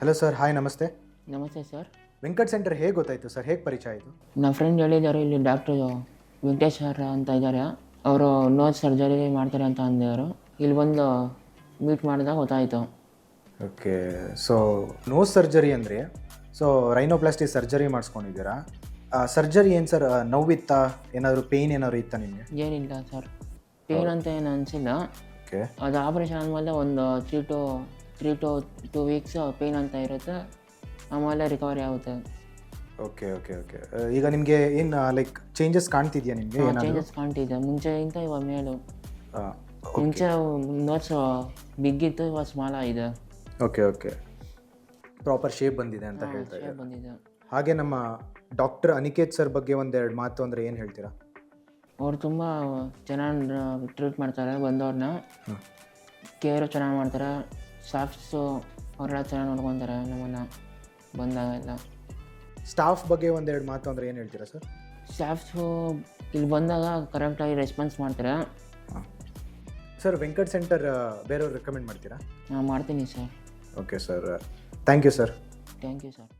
Hello sir hi ನಮಸ್ತೆ. ನಮಸ್ತೆ sir Venkat centre ಹೇಗೆ ಗೊತ್ತಾಯಿತು ಸರ್ ಹೇಗೆ ಪರಿಚಯ ಆಯಿತು? ನಮ್ಮ ಫ್ರೆಂಡ್ ಹೇಳಿದ್ದಾರೆ ಇಲ್ಲಿ ಡಾಕ್ಟ್ರು ವೆಂಕಟೇಶ್ ಸರ್ ಅಂತ ಇದ್ದಾರೆ. ಅವರು ನೋಸ್ ಸರ್ಜರಿ ಮಾಡ್ತಾರೆ ಅಂತ ಅಂದವರು ಇಲ್ಲಿ ಬಂದು ಮೀಟ್ ಮಾಡಿದಾಗ ಗೊತ್ತಾಯಿತು. ಓಕೆ ಸೊ ನೋಸ್ ಸರ್ಜರಿ ಅಂದರೆ ಸೊ ರೈನೋಪ್ಲಾಸ್ಟಿ ಸರ್ಜರಿ ಮಾಡಿಸ್ಕೊಂಡಿದ್ದೀರಾ? ಸರ್ಜರಿ ಏನು ಸರ್ ನೋವಿತ್ತಾ? ಏನಾದರೂ ಪೇಯ್ನ್ ಏನಾದರೂ ಇತ್ತಾ ನಿಮಗೆ? ಏನಿಲ್ಲ ಸರ್ ಪೇನ್ ಅಂತ ಏನು ಅನಿಸಿಲ್ಲ. ಓಕೆ ಅದು ಆಪ್ರೇಷನ್ ಆದಮೇಲೆ ಒಂದು three to three to two weeks pain ಅಂತ ಇರುತ್ತೆ ಆಮೇಲೆ ರಿಕವರಿ ಆಗುತ್ತೆ. ಓಕೆ ಓಕೆ ಓಕೆ ಈಗ ನಿಮಗೆ ಏನು ಲೈಕ್ ಚೇಂಜಸ್ ಕಾಣ್ತಿದ್ಯಾ ನಿಮಗೆ ಚೇಂಜಸ್ ಕಾಣ್ತಿದೆ. ಇಂತ ಇವಾಗ ಮೇಲು. ಮುಂಚೆ ನೋಟ್ಸ್ ಬಿಗ್ಗಿತ್ತು ಇವಾಗ ಸ್ಮಾಲ್ ಆಗಿದೆ. ಓಕೆ ಓಕೆ ಪ್ರಾಪರ್ ಶೇಪ್ ಬಂದಿದೆ ಅಂತ ಹೇಳ್ತಾರೆ ಇದ್ದಾರೆ. ಬಂದಿದೆ. ಹಾಗೆ ನಮ್ಮ ಡಾಕ್ಟರ್ ಅನಿಕೇತ್ ಸರ್ ಬಗ್ಗೆ ಒಂದೆರಡು ಮಾತು ಅಂದರೆ ಏನು ಹೇಳ್ತೀರಾ? ಅವ್ರು ತುಂಬ ಚೆನ್ನಾಗಿ ಟ್ರೀಟ್ ಮಾಡ್ತಾರೆ ಬಂದವ್ರನ್ನ ಕೇರು ಚೆನ್ನಾಗಿ ಮಾಡ್ತಾರೆ. ಸ್ಟಾಫ್ಸು ಅವರೆಲ್ಲ ಚೆನ್ನಾಗಿ ನೋಡ್ಕೊತಾರೆ ನಮ್ಮನ್ನು ಬಂದಾಗೆಲ್ಲ ಸ್ಟಾಫ್ ಬಗ್ಗೆ ಒಂದೆರಡು ಮಾತು ಅಂದರೆ ಏನು ಹೇಳ್ತೀರಾ ಸರ್? ಸ್ಟಾಫ್ಸು ಇಲ್ಲಿ ಬಂದಾಗ ಕರೆಕ್ಟಾಗಿ ರೆಸ್ಪಾನ್ಸ್ ಮಾಡ್ತಾರೆ. ಸರ್ ವೆಂಕಟ್ ಸೆಂಟರ್ ಬೇರೆಯವ್ರು ರೆಕಮೆಂಡ್ ಮಾಡ್ತೀರಾ? ನಾನು ಮಾಡ್ತೀನಿ sir. Okay sir thank you sir thank you sir